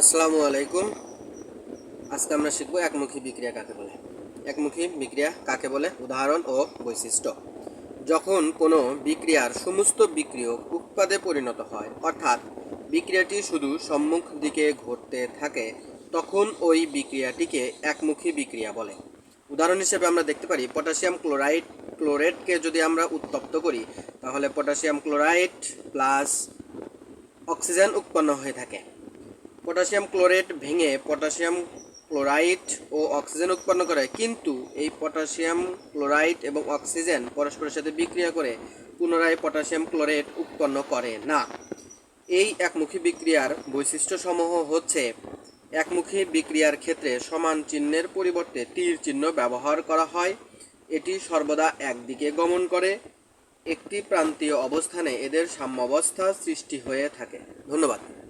আসসালামু আলাইকুম। আজকে আমরা শিখব একমুখী বিক্রিয়া কাকে বলে। একমুখী বিক্রিয়া কাকে বলে? উদাহরণ ও বৈশিষ্ট্য। যখন কোনো বিক্রিয়ার সমস্ত বিক্রিয়ক উৎপাদে পরিণত হয়, অর্থাৎ বিক্রিয়াটি শুধু সম্মুখ দিকে ঘটতে থাকে, তখন ওই বিক্রিয়াটিকে একমুখী বিক্রিয়া বলে। উদাহরণ হিসেবে আমরা দেখতে পারি, পটাশিয়াম ক্লোরাইড, ক্লোরেটকে যদি আমরা উত্তপ্ত করি, তাহলে পটাশিয়াম ক্লোরাইড প্লাস অক্সিজেন উৎপন্ন হয়ে থাকে। পটাশিয়াম ক্লোরেট ভেঙে পটাশিয়াম ক্লোরাইড ও অক্সিজেন উৎপন্ন করে। কিন্তু এই পটাশিয়াম ক্লোরাইড এবং অক্সিজেন পরস্পরের সাথে বিক্রিয়া করে পুনরায় পটাশিয়াম ক্লোরেট উৎপন্ন করে না। এই একমুখী বিক্রিয়ার বৈশিষ্ট্যসমূহ হচ্ছে একমুখী বিক্রিয়ার ক্ষেত্রে সমান চিহ্নের পরিবর্তে তীর চিহ্ন ব্যবহার করা হয়। এটি সর্বদা একদিকে গমন করে, একটি প্রান্তীয় অবস্থানে এদের সাম্যাবস্থা সৃষ্টি হয়ে থাকে। ধন্যবাদ।